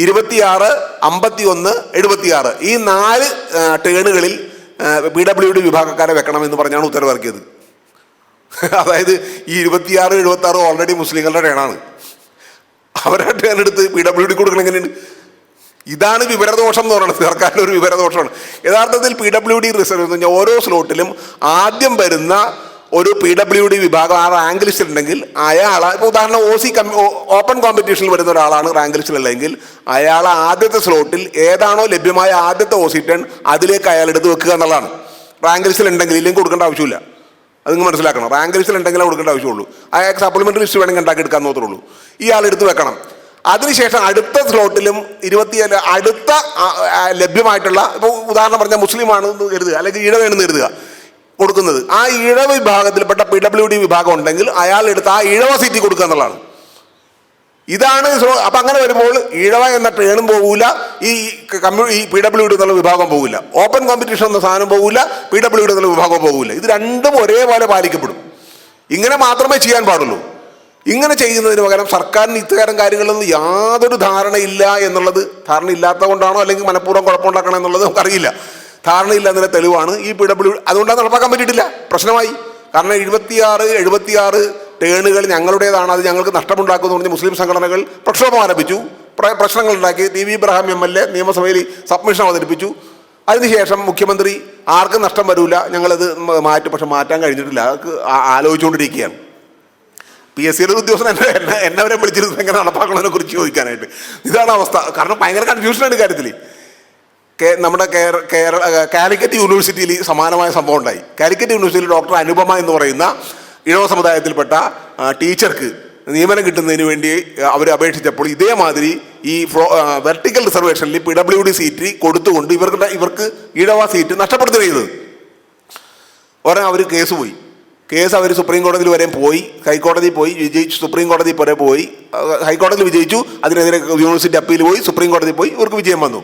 ഇരുപത്തിയാറ് അമ്പത്തി ഒന്ന് എഴുപത്തിയാറ്. ഈ നാല് ടേണുകളിൽ പി ഡബ്ല്യു ഡി വിഭാഗക്കാരെ വെക്കണം എന്ന് പറഞ്ഞാണ് ഉത്തരവിറക്കിയത്. *laughs* അതായത് ഈ ഇരുപത്തിയാറ് എഴുപത്തി ആറ് ഓൾറെഡി മുസ്ലിങ്ങളുടെ ടേണാണ്. അവരുടെ ടേൺ എടുത്ത് പി ഡബ്ല്യു ഡി കൊടുക്കണം എങ്ങനെയുണ്ട് ഇതാണ് വിവരദോഷം എന്ന് പറയുന്നത്. സർക്കാരിന്റെ ഒരു വിവരദോഷമാണ്. യഥാർത്ഥത്തിൽ പി ഡബ്ല്യു ഡി റിസർവ് എന്ന് ഓരോ സ്ലോട്ടിലും ആദ്യം വരുന്ന ഒരു പി ഡബ്ല്യു ഡി വിഭാഗം ആ റാങ്ക് ലിസ്റ്റിൽ ഉണ്ടെങ്കിൽ അയാൾ ഇപ്പോൾ ഉദാഹരണം ഒ സി ഓപ്പൺ കോമ്പറ്റീഷനിൽ വരുന്ന ഒരാളാണ് റാങ്ക് ലിസ്റ്റിലല്ലെങ്കിൽ അയാൾ ആദ്യത്തെ സ്ലോട്ടിൽ ഏതാണോ ലഭ്യമായ ആദ്യത്തെ ഒ സി ടേൺ അതിലേക്ക് അയാൾ എടുത്ത് വെക്കുക എന്നുള്ളതാണ്. റാങ്ക് ലിസ്റ്റിൽ ഉണ്ടെങ്കിൽ ഇല്ലെങ്കിൽ കൊടുക്കേണ്ട ആവശ്യമില്ല. അത് നിങ്ങൾ മനസ്സിലാക്കണം. റാങ്ക് ലിസ്റ്റിൽ ഉണ്ടെങ്കിലേ കൊടുക്കേണ്ട ആവശ്യമുള്ളൂ. അയാൾക്ക് സപ്ലിമെന്ററി ലിസ്റ്റ് വേണമെങ്കിൽ ഉണ്ടാക്കി എടുക്കാൻ ഉള്ളൂ. ഇയാൾ എടുത്ത് വെക്കണം. അതിനുശേഷം അടുത്ത സ്ലോട്ടിലും ഇരുപത്തി അടുത്ത ലഭ്യമായിട്ടുള്ള ഇപ്പോൾ ഉദാഹരണം പറഞ്ഞാൽ മുസ്ലിമാണ് എന്ന് കരുതുക അല്ലെങ്കിൽ ഈഴവേണെന്ന് കരുതുക കൊടുക്കുന്നത്. ആ ഇഴവ് വിഭാഗത്തിൽപ്പെട്ട പി ഡബ്ല്യു ഡി വിഭാഗം ഉണ്ടെങ്കിൽ അയാൾ എടുത്ത് ആ ഇഴവ സീറ്റ് കൊടുക്കുക എന്നുള്ളതാണ്. ഇതാണ് അപ്പം അങ്ങനെ വരുമ്പോൾ ഇഴവ എന്ന ട്രെയിനും പോകില്ല ഈ കമ്മ്യൂ ഈ പി ഡബ്ല്യു ഡി എന്നുള്ള വിഭാഗം പോകില്ല ഓപ്പൺ കോമ്പറ്റീഷൻ എന്ന സാധനം പോകില്ല പി ഡബ്ല്യു ഡി എന്നുള്ള വിഭാഗം പോകില്ല ഇത് രണ്ടും ഒരേപോലെ പാലിക്കപ്പെടും. ഇങ്ങനെ മാത്രമേ ചെയ്യാൻ പാടുള്ളൂ. ഇങ്ങനെ ചെയ്യുന്നതിന് പകരം സർക്കാരിന് ഇത്തരം കാര്യങ്ങളൊന്നും യാതൊരു ധാരണയില്ല എന്നുള്ളത് ധാരണ ഇല്ലാത്തത് കൊണ്ടാണോ അല്ലെങ്കിൽ മനഃപൂർവം കുഴപ്പമുണ്ടാക്കണം എന്നുള്ളത് നമുക്കറിയില്ല. ധാരണയില്ല എന്നതിന്റെ തെളിവാണ്. ഈ പി ഡബ്ല്യു അതുകൊണ്ടാണ് നടപ്പാക്കാൻ പറ്റിയിട്ടില്ല. പ്രശ്നമായി. കാരണം എഴുപത്തിയാറ് എഴുപത്തിയാറ് ടേണുകൾ ഞങ്ങളുടേതാണ്. അത് ഞങ്ങൾക്ക് നഷ്ടമുണ്ടാക്കുമെന്ന് പറഞ്ഞ് മുസ്ലിം സംഘടനകൾ പ്രക്ഷോഭം ആരംഭിച്ചു. പ്ര- പ്രശ്നങ്ങളുണ്ടാക്കി. T V Ibrahim M L A നിയമസഭയിൽ സബ്മിഷൻ അവതരിപ്പിച്ചു. അതിനുശേഷം മുഖ്യമന്ത്രി ആർക്കും നഷ്ടം വരില്ല ഞങ്ങളത് മാറ്റും. പക്ഷെ മാറ്റാൻ കഴിഞ്ഞിട്ടില്ല. ആലോചിച്ചുകൊണ്ടിരിക്കുകയാണ്. പി എസ് സിയുടെ ഉദ്യോഗസ്ഥൻ എന്നെ എന്നെ എന്നെ വരെ വിളിച്ചിരുന്നത് എങ്ങനെ നടപ്പാക്കണതിനെ കുറിച്ച് ചോദിക്കാനായിട്ട്. ഇതാണ് അവസ്ഥ. കാരണം ഭയങ്കര കൺഫ്യൂഷനാണ് കാര്യത്തിൽ നമ്മുടെ കേര കേരള കാലിക്കറ്റ് യൂണിവേഴ്സിറ്റിയിൽ സമാനമായ സംഭവം ഉണ്ടായി. കാലിക്കറ്റ് യൂണിവേഴ്സിറ്റിയിൽ ഡോക്ടർ അനുപമ എന്ന് പറയുന്ന ഇഴവ സമുദായത്തിൽപ്പെട്ട ടീച്ചർക്ക് നിയമനം കിട്ടുന്നതിന് വേണ്ടി അവർ അപേക്ഷിച്ചപ്പോൾ ഇതേമാതിരി ഈ വെർട്ടിക്കൽ റിസർവേഷനിൽ പി ഡബ്ല്യു ഡി സീറ്റ് കൊടുത്തുകൊണ്ട് ഇവർക്ക് ഇവർക്ക് ഇഴവ സീറ്റ് നഷ്ടപ്പെടുത്തുകയത് ഉടനെ അവർ കേസ് പോയി. കേസ് അവർ സുപ്രീം കോടതിയിൽ വരെ പോയി ഹൈക്കോടതി പോയി വിജയിച്ചു സുപ്രീം കോടതി വരെ പോയി. ഹൈക്കോടതിയിൽ വിജയിച്ചു അതിനെതിരെ യൂണിവേഴ്സിറ്റി അപ്പീൽ പോയി സുപ്രീം കോടതി പോയി ഇവർക്ക് വിജയം വന്നു.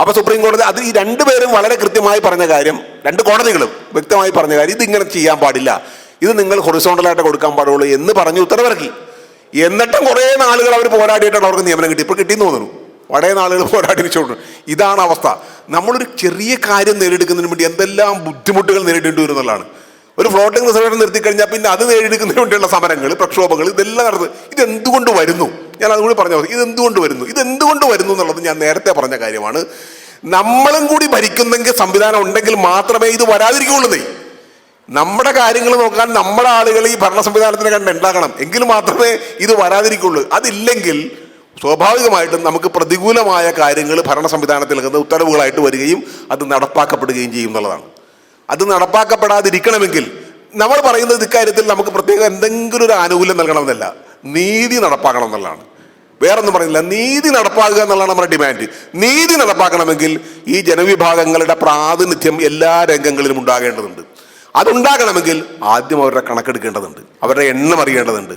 അപ്പോൾ സുപ്രീം കോടതി അത് ഈ രണ്ടുപേരും വളരെ കൃത്യമായി പറഞ്ഞ കാര്യം രണ്ട് കോടതികളും വ്യക്തമായി പറഞ്ഞ കാര്യം ഇതിങ്ങനെ ചെയ്യാൻ പാടില്ല. ഇത് നിങ്ങൾ ഹൊറിസോണ്ടലായിട്ട് കൊടുക്കാൻ പാടുള്ളൂ എന്ന് പറഞ്ഞ് ഉത്തരവിറക്കി. എന്നിട്ടും കുറേ നാളുകൾ അവർ പോരാടിയിട്ടാണ് അവർക്ക് നിയമനം കിട്ടി. ഇപ്പോൾ കിട്ടിയെന്ന് തോന്നുന്നു. വളരെ നാളുകൾ പോരാടി വെച്ചോണ്ട് ഇതാണ് അവസ്ഥ. നമ്മളൊരു ചെറിയ കാര്യം നേടിയെടുക്കുന്നതിന് വേണ്ടി എന്തെല്ലാം ബുദ്ധിമുട്ടുകൾ നേരിടേണ്ടി വരും എന്നുള്ളതാണ്. ഒരു ഫ്ലോട്ടിംഗ് റിസർവേഷൻ നിർത്തി കഴിഞ്ഞാൽ പിന്നെ അത് നേടിയെടുക്കുന്നതിന് വേണ്ടിയുള്ള സമരങ്ങൾ പ്രക്ഷോഭങ്ങൾ ഇതെല്ലാം നടന്നു. ഇതെന്തുകൊണ്ട് വരുന്നു? ഞാൻ അതുകൂടി പറഞ്ഞു ഇതെന്തുകൊണ്ട് വരുന്നു? ഇതെന്തുകൊണ്ട് വരുന്നു എന്നുള്ളത് ഞാൻ നേരത്തെ പറഞ്ഞ കാര്യമാണ്. നമ്മളും കൂടി ഭരിക്കുന്നെങ്കിൽ സംവിധാനം ഉണ്ടെങ്കിൽ മാത്രമേ ഇത് വരാതിരിക്കുള്ളൂ നമ്മുടെ കാര്യങ്ങൾ നോക്കാൻ നമ്മുടെ ആളുകൾ ഈ ഭരണ സംവിധാനത്തിന് കണ്ട് ഉണ്ടാക്കണം എങ്കിൽ മാത്രമേ ഇത് വരാതിരിക്കുള്ളൂ അതില്ലെങ്കിൽ സ്വാഭാവികമായിട്ടും നമുക്ക് പ്രതികൂലമായ കാര്യങ്ങൾ ഭരണ സംവിധാനത്തിൽ നിന്ന് ഉത്തരവുകളായിട്ട് വരികയും അത് നടപ്പാക്കപ്പെടുകയും ചെയ്യും എന്നുള്ളതാണ്. അത് നടപ്പാക്കപ്പെടാതിരിക്കണമെങ്കിൽ നമ്മൾ പറയുന്നത് ഇക്കാര്യത്തിൽ നമുക്ക് പ്രത്യേകം എന്തെങ്കിലും ഒരു ആനുകൂല്യം നൽകണമെന്നല്ല. നീതി നടപ്പാക്കണം എന്നുള്ളതാണ്. വേറൊന്നും പറയുന്നില്ല. നീതി നടപ്പാക്കുക എന്നുള്ളതാണ് നമ്മുടെ ഡിമാൻഡ്. നീതി നടപ്പാക്കണമെങ്കിൽ ഈ ജനവിഭാഗങ്ങളുടെ പ്രാതിനിധ്യം എല്ലാ രംഗങ്ങളിലും ഉണ്ടാകേണ്ടതുണ്ട്. അതുണ്ടാകണമെങ്കിൽ ആദ്യം അവരുടെ കണക്കെടുക്കേണ്ടതുണ്ട്. അവരുടെ എണ്ണം അറിയേണ്ടതുണ്ട്.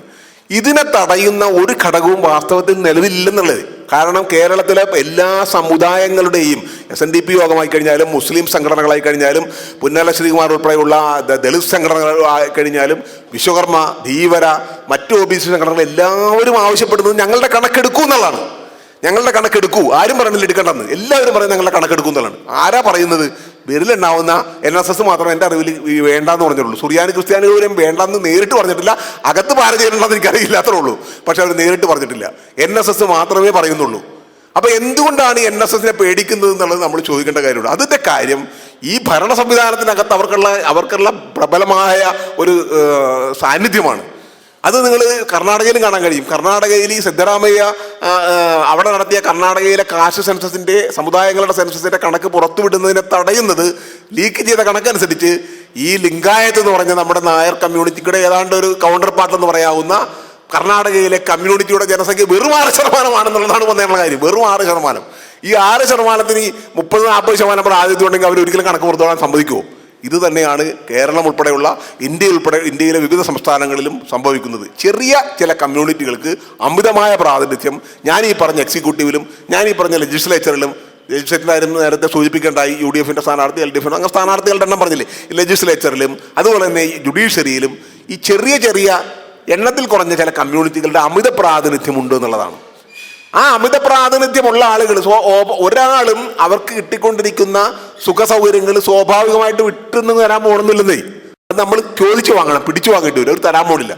ഇതിനെ തടയുന്ന ഒരു ഘടകവും വാസ്തവത്തിൽ നിലവിലില്ലെന്നുള്ളത്. കാരണം കേരളത്തിലെ എല്ലാ സമുദായങ്ങളുടെയും എസ് എൻ ഡി പി യോഗമായി കഴിഞ്ഞാലും മുസ്ലിം സംഘടനകളായി കഴിഞ്ഞാലും പുന്നല ശ്രീകുമാർ ഉൾപ്പെടെയുള്ള ദളിത് സംഘടനകളായി കഴിഞ്ഞാലും വിശ്വകർമ്മ ധീവര മറ്റു ഒ ബി സി സംഘടനകൾ എല്ലാവരും ആവശ്യപ്പെടുന്നത് ഞങ്ങളുടെ കണക്കെടുക്കൂ എന്നുള്ളതാണ്. ഞങ്ങളുടെ കണക്കെടുക്കൂ. ആരും പറയുന്നില്ല എടുക്കണ്ടെന്ന്. എല്ലാവരും പറയുന്നത് ഞങ്ങളുടെ കണക്കെടുക്കൂ എന്നുള്ളതാണ്. ആരാ പറയുന്നത്? വിരലുണ്ടാവുന്ന എൻ എസ് എസ് മാത്രം എന്റെ അറിവിൽ വേണ്ടാന്ന് പറഞ്ഞിട്ടുള്ളൂ. സുറിയാനി ക്രിസ്ത്യാനികളും വേണ്ടെന്ന് നേരിട്ട് പറഞ്ഞിട്ടില്ല. അകത്ത് പാര ചെയ്യണമെന്ന് എനിക്കറിയില്ല ഉള്ളൂ. പക്ഷെ അവർ നേരിട്ട് പറഞ്ഞിട്ടില്ല. എൻ എസ് എസ് മാത്രമേ പറയുന്നുള്ളൂ. അപ്പൊ എന്തുകൊണ്ടാണ് എൻ എസ് എസിനെ പേടിക്കുന്നത് എന്നുള്ളത് നമ്മൾ ചോദിക്കേണ്ട കാര്യമുണ്ട്. അതിന്റെ കാര്യം ഈ ഭരണ സംവിധാനത്തിനകത്ത് അവർക്കുള്ള അവർക്കുള്ള പ്രബലമായ ഒരു സാന്നിധ്യമാണ്. അത് നിങ്ങൾ കർണാടകയിലും കാണാൻ കഴിയും. കർണാടകയിൽ ഈ സിദ്ധരാമയ്യ അവിടെ നടത്തിയ കർണാടകയിലെ കാശ് സെൻസസിന്റെ സമുദായങ്ങളുടെ സെൻസസിന്റെ കണക്ക് പുറത്തുവിടുന്നതിനെ തടയുന്നത് ലീക്ക് ചെയ്ത കണക്കനുസരിച്ച് ഈ ലിംഗായത്ത് എന്ന് പറഞ്ഞ നമ്മുടെ നായർ കമ്മ്യൂണിറ്റിയുടെ ഏതാണ്ട് ഒരു കൗണ്ടർ പാർട്ട് എന്ന് പറയാവുന്ന കർണാടകയിലെ കമ്മ്യൂണിറ്റിയുടെ ജനസംഖ്യ വെറും ആറ് ശതമാനമാണെന്നുള്ളതാണ് വന്നേണ്ട കാര്യം. വെറും ആറ് ശതമാനം. ഈ ആറ് ശതമാനത്തിന് ഈ മുപ്പത് നാൽപ്പത് ശതമാനം ഉണ്ടെങ്കിൽ അവർ ഒരിക്കലും കണക്ക് പുറത്തോടാൻ സമ്മതിക്കുമോ ഇത് തന്നെയാണ് കേരളം ഉൾപ്പെടെയുള്ള ഇന്ത്യ ഉൾപ്പെടെ ഇന്ത്യയിലെ വിവിധ സംസ്ഥാനങ്ങളിലും സംഭവിക്കുന്നത്. ചെറിയ ചില കമ്മ്യൂണിറ്റികൾക്ക് അമിതമായ പ്രാതിനിധ്യം ഞാൻ ഈ പറഞ്ഞ എക്സിക്യൂട്ടീവിലും ഞാൻ ഈ പറഞ്ഞ ലെജിസ്ലേച്ചറിലും ലെജിസ്ലേച്ചറിലായിരുന്നു നേരത്തെ സൂചിപ്പിക്കേണ്ടായി യു ഡി എഫിന്റെ സ്ഥാനാർത്ഥി എൽ ഡി എഫിന്റെ അങ്ങനെ സ്ഥാനാർത്ഥികളുടെ എണ്ണം പറഞ്ഞില്ലേ? ലെജിസ്ലേച്ചറിലും അതുപോലെ തന്നെ ജുഡീഷ്യറിയിലും ഈ ചെറിയ ചെറിയ എണ്ണത്തിൽ കുറഞ്ഞ ചില കമ്മ്യൂണിറ്റികളുടെ അമിത പ്രാതിനിധ്യമുണ്ട് എന്നുള്ളതാണ്. ആ അമിത പ്രാതിനിധ്യമുള്ള ആളുകൾ ഒരാളും അവർക്ക് കിട്ടിക്കൊണ്ടിരിക്കുന്ന സുഖ സൗകര്യങ്ങൾ സ്വാഭാവികമായിട്ട് വിട്ടുന്ന് തരാൻ പോകണമെന്നില്ലെന്നേ അത് നമ്മൾ ചോദിച്ചു വാങ്ങണം പിടിച്ചു വാങ്ങേണ്ടി വരും അവർ തരാൻ പോണില്ല.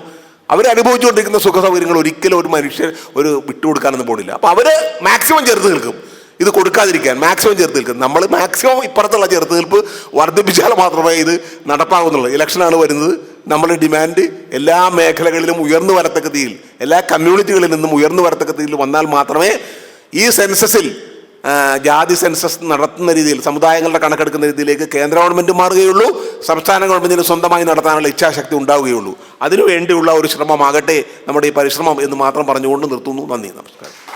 അവർ അനുഭവിച്ചുകൊണ്ടിരിക്കുന്ന സുഖ സൗകര്യങ്ങൾ ഒരിക്കലും ഒരു മനുഷ്യർ ഒരു വിട്ടുകൊടുക്കാനൊന്നും പോണില്ല. അപ്പൊ അവർ മാക്സിമം ചേർത്ത് നിൽക്കും. ഇത് കൊടുക്കാതിരിക്കാൻ മാക്സിമം ചേർത്ത് നിൽക്കുന്നത്. നമ്മൾ മാക്സിമം ഇപ്പുറത്തുള്ള ചേർത്ത് നിൽപ്പ് വർദ്ധിപ്പിച്ചാൽ മാത്രമേ ഇത് നടപ്പാകുന്നുള്ളൂ. ഇലക്ഷനാണ് വരുന്നത്. നമ്മുടെ ഡിമാൻഡ് എല്ലാ മേഖലകളിലും ഉയർന്നു വരത്തക്ക രീതിയിൽ എല്ലാ കമ്മ്യൂണിറ്റികളിൽ നിന്നും ഉയർന്നു വരത്തക്ക രീതിയിൽ വന്നാൽ മാത്രമേ ഈ സെൻസസിൽ ജാതി സെൻസസ് നടത്തുന്ന രീതിയിൽ സമുദായങ്ങളുടെ കണക്കെടുക്കുന്ന രീതിയിലേക്ക് കേന്ദ്ര ഗവൺമെന്റ് മാറുകയുള്ളൂ സംസ്ഥാന ഗവൺമെന്റിന് സ്വന്തമായി നടത്താനുള്ള ഇച്ഛാശക്തി ഉണ്ടാവുകയുള്ളൂ. അതിനു വേണ്ടിയുള്ള ഒരു ശ്രമമാകട്ടെ നമ്മുടെ ഈ പരിശ്രമം എന്ന് മാത്രം പറഞ്ഞുകൊണ്ട് നിർത്തുന്നു. നന്ദി. നമസ്കാരം.